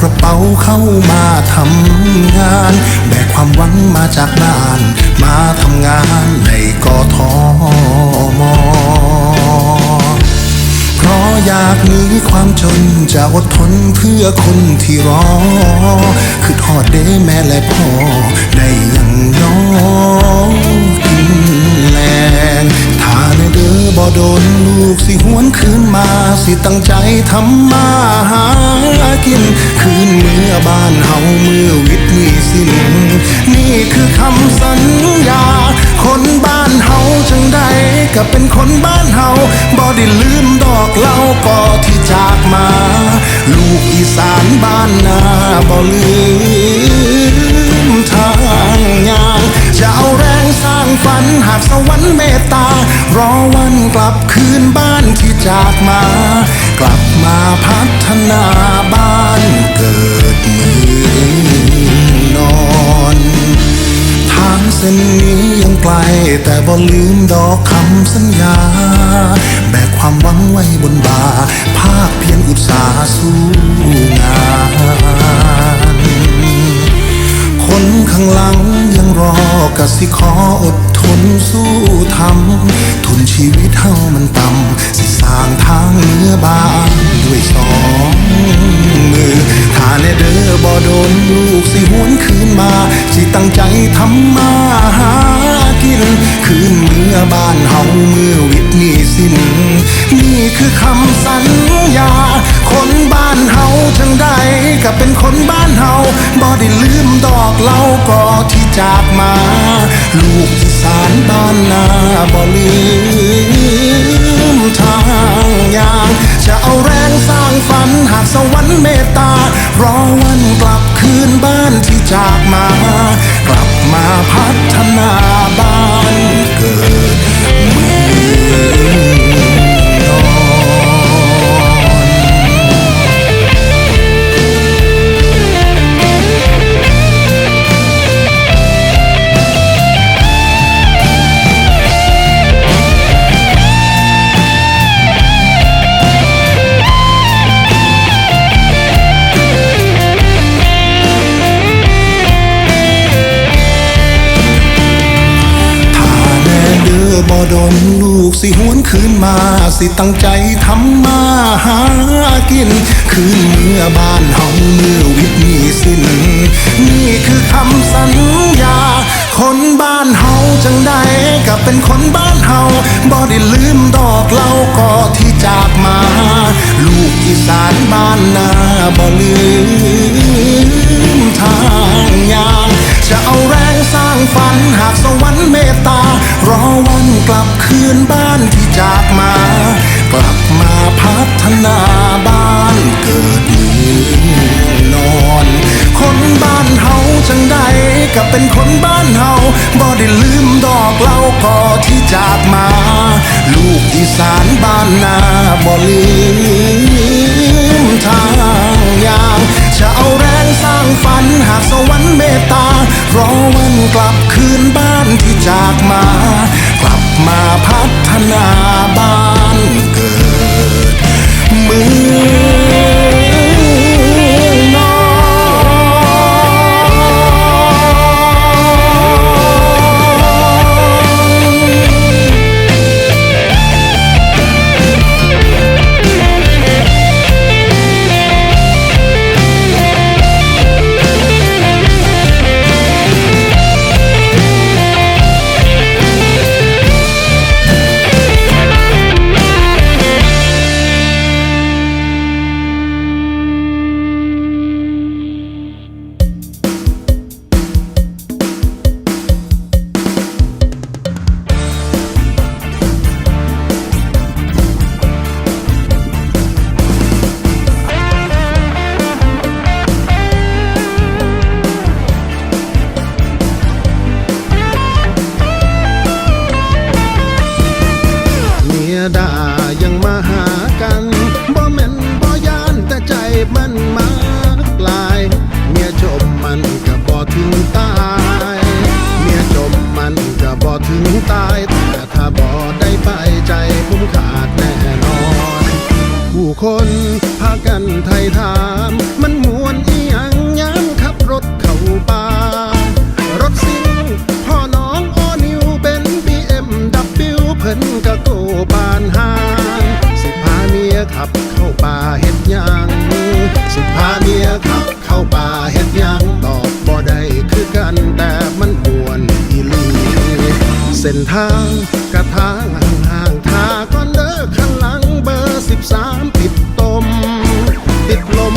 กระเป๋าเข้ามาทำงาน แบกความหวังมาจากบ้าน มาทำงานในกทมเพราะอยากหนีความจนจะอดทนเพื่อคนที่รอ คือทอดเด้แม่และพ่อได้อยังน้อ อบ่โดนลูกสิหวนคืนมาสิตั้งใจทำมาหากิน คืนเมื่อบ้านเฮาเมื่อวิทย์มีสิ้น นี่คือคำสัญญา คนบ้านเฮาจังใดก็เป็นคนบ้านเฮาบ่ได้ลืมดอกเหล้าก่อที่จากมา ลูกอีสานบ้านนาบ่ลืม ลับคืนบ้านที่จากมา กลับมาพัฒนาบ้านเกิดเมืองนอน ทางเส้นนี้ยังไกลแต่บ่ลืมดอกคำสัญญา แบกความหวังไว้บนบ่า ภาคเพียรอุตสาห์สู้งาน คนข้างหลัง กสิขออดทนสู้ทำทุนชีวิตเฮามันต่ำสิสร้างทางเนื้อบานด้วยสองมือถ้าแน่เด้อบ่โดนลูกสิหวนคืนมา สิตั้งใจทำมาหากิน คืนเมื่อบ้านเฮาเมื่อวิทย์นี่สิ้น นี่คือคำสัญญา คนบ้านเฮาจังใดก็เป็นคนบ้านเฮาบ่ได้ลืมดอกเหล้าก่อที จากมา ลูกอีสานบ้านนาบ่ลืมทางยางจะเอาแรงสร้างฝันหากสวรรค์เมตตารอวันกลับคืนบ้านที่จากมา กลับมาพัฒนาบ้านเกิด คืนมาสิตั้งใจทำมาหากิน คืนเมื่อบ้านเฮาเมื่อวิทย์มีสิ้น นี่คือคำสัญญา คนบ้านเฮาจังใดก็เป็นคนบ้านเฮาบ่ได้ลืมดอกเหล้าก่อที่จากมา ลูกอีสานบ้านนาบ่ลืม ทางยางจะเอาแรงสร้างฝันหากสวรรค์เมตตา รอวันกลับคืนบ้านที่จากมา กลับมาพัฒนาบ้านเกิดเมืองนอน คนบ้านเฮาจังใดก็เป็นคนบ้านเฮาบ่ได้ลืมดอกเหล้าก่อที่จากมา ลูกอีสานบ้านนาบ่ลืม ฝันหากสวรรค์เมตตารอวันกลับคืนบ้านที่จากมา กลับมาพัฒนาบ้าน ส้นทางกระทางห่างๆทาก่อนเด้อข้างหลังเบอร์สิบสามติดตม ติดลม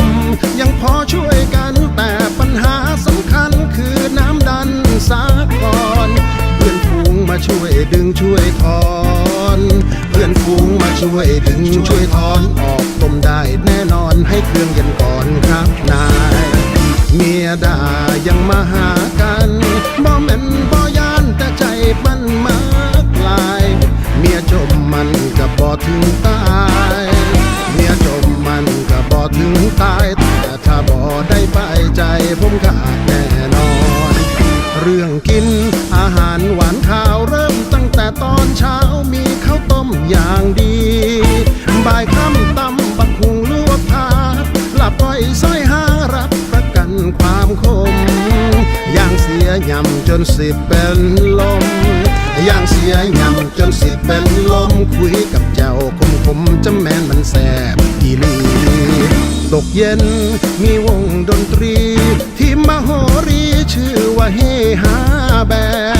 ยังพอช่วยกันแต่ปัญหาสำคัญคือน้ำดันสาก่อนเพื่อนฝูงมาช่วยดึงช่วยถอน เพื่อนฝูงมาช่วยดึงช่วยถอนออกตมได้แน่นอนให้เครื่องเย็นก่อนครับนาย เมียด่ายังมาหากันบ่แม ถึงตายเมียจมมันก็บ่ถึงตาย แต่ถ้าบ่ได้ไปใจผมขาดแน่นอน เรื่องกินอาหารหวานข้าวเริ่มตั้งแต่ตอนเช้ามีข้าวต้มอย่างดีบ่ายค่ำตำบักหุงลวกผักหลับก้อยซอยหารับประกันความคมย่างเสียยำจนสิบเป็นลม ย่างเสียยำจนสิเป็นลมคุยกับเจ้าคมคมจำแมนมันแสบอีลีตกเย็นมีวงดนตรี ที่มโหรีชื่อว่าเฮฮาแบ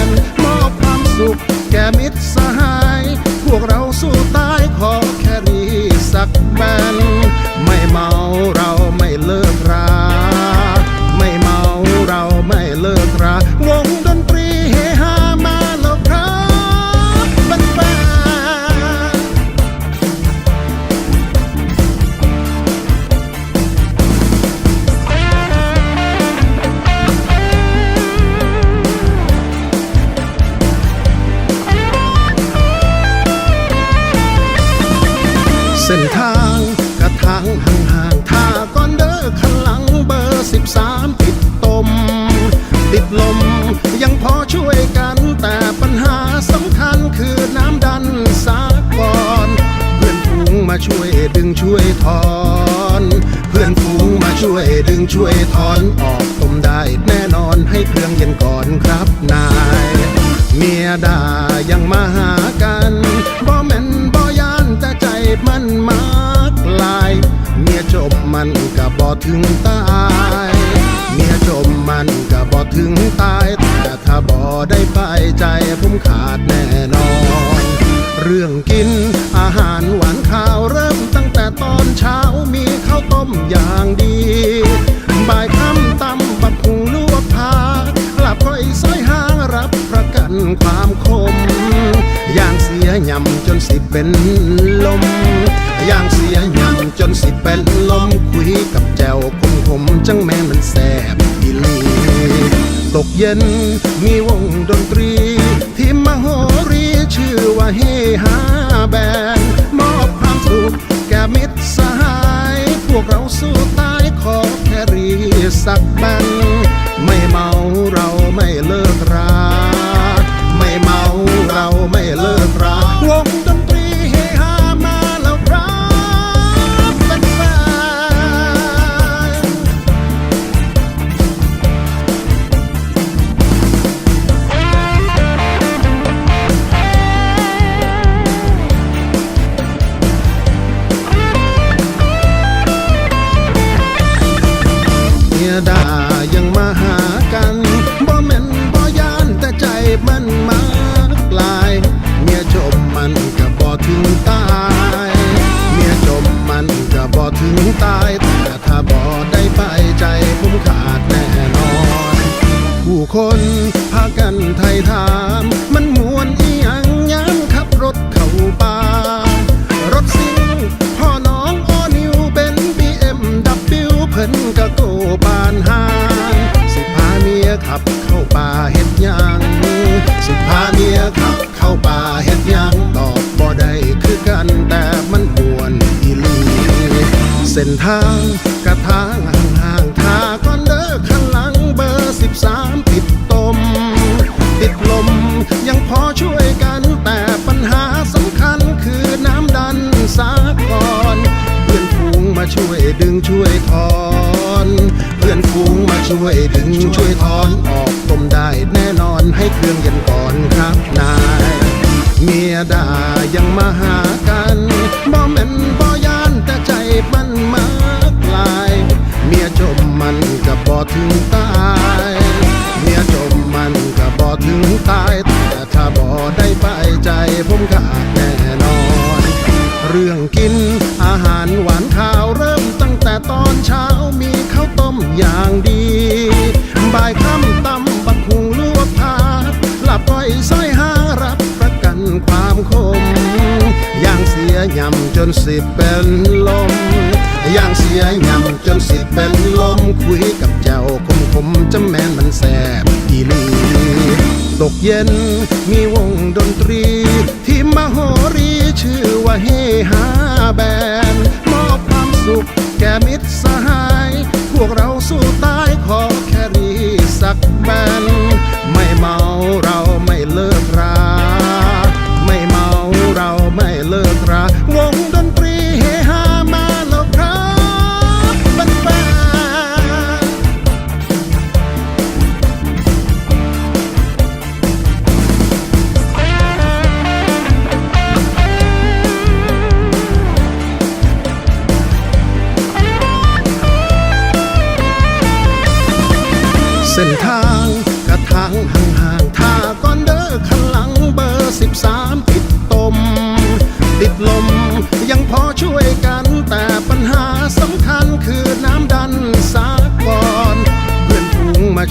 นมอบความสุขแก่มิตรสหาย พวกเราสู้ตายขอแค่รีสักแบน ดึงช่วยถอน เพื่อนฝูงมาช่วยดึงช่วยถอนออกต้มได้แน่นอนให้เครื่องเย็นก่อนครับนาย เมียด่ายังมาหากันบ่แม่นบ่ยานแต่ใจมันมากลาย เมียจบมันก็บ่ถึงตายเมียจมมันก็บ่ถึงตาย แต่ถ้าบ่ได้ไปใจผมขาดแน่นอน เรื่องกิน อาหารหวานข้าวเริ่มตั้งแต่ตอนเช้ามีข้าวต้มอย่างดี บ่ายค่ำตำบักหุงลวกผักหลับก้อยซอยห้างรับประกันความคม อย่างเสียยำจนสิเป็นลม อย่างเสียยำจนสิเป็นลมคุยกับแจวคมคมจังแม่มันแสบอีลีตกเย็นมีวงดนตรี ว่าเฮฮาแบนมอบความสุขแก่มิตรสหาย พวกเราสู้ตายขอแค่รีสักบันไม่เมาเราไม่เลิกรา ไม่เมาเราไม่เลิก ถาม มันมวนอีหยังยามขับรถเข้าป่า รถซิ่งพ่อน้องออนิวเป็นบีเอ็มดับบิวเพิ่นกะโกบานหานสิพาเมียขับเข้าป่าเฮ็ดหยังสิพาเมียขับเข้าป่าเฮ็ดหยังตอบบ่ได้คือกันแต่มันมวนอีหลีเส้นทางกระทางห่างๆทาก่อนเด้อข้างหลังเบอร์สิบสามติดตม ยังพอช่วยกันแต่ปัญหาสำคัญคือน้ำดันสาก่อนเพื่อนฝูงมาช่วยดึงช่วยถอนเพื่อนฝูงมาช่วยดึงช่วยถอนออกต้มได้แน่นอนให้เครื่องเย็นก่อนครับนายเมียด่ายังมาหากันบ่เหม็นบ่ยานแต่ใจมันมา สิเป็นลมอย่างเสียยำจนสิเป็นลมคุยกับเจ้าคมคมจะแมนมันแสบอีลีตกเย็นมีวงดนตรี ที่มโหรีชื่อว่าเฮฮาแบ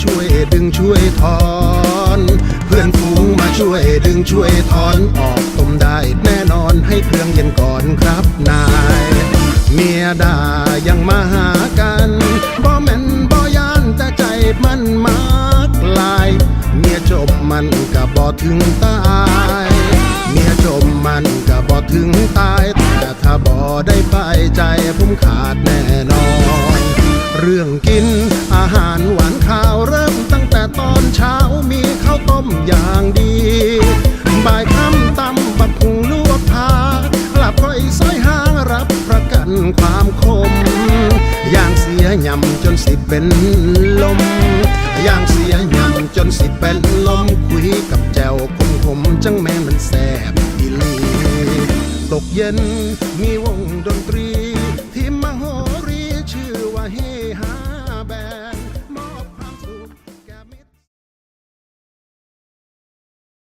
ช่วยดึงช่วยถอน เพื่อนฝูงมาช่วยดึงช่วยถอนออกต้มได้แน่นอนให้เครื่องเย็นก่อนครับนาย เมียด่ายังมาหากันบ่แม่นบ่ยานแต่ใจมันมากลาย เมียจมมันก็บ่ถึงตายเมียจมมันก็บ่ถึงตาย แต่ถ้าบ่ได้ไปใจผมขาดแน่นอน เรื่องกิน อาหารหวานข้าวเริ่มตั้งแต่ตอนเช้ามีข้าวต้มอย่างดี บ่ายค่ำตำบักหุงลวกทาหลับก้อยซอยห้างรับประกันความคม อย่างเสียยำจนสิเป็นลม อย่างเสียยำจนสิเป็นลมคุยกับแจวคมคมจังแม่มันแสบอีลีตกเย็นมีวงดน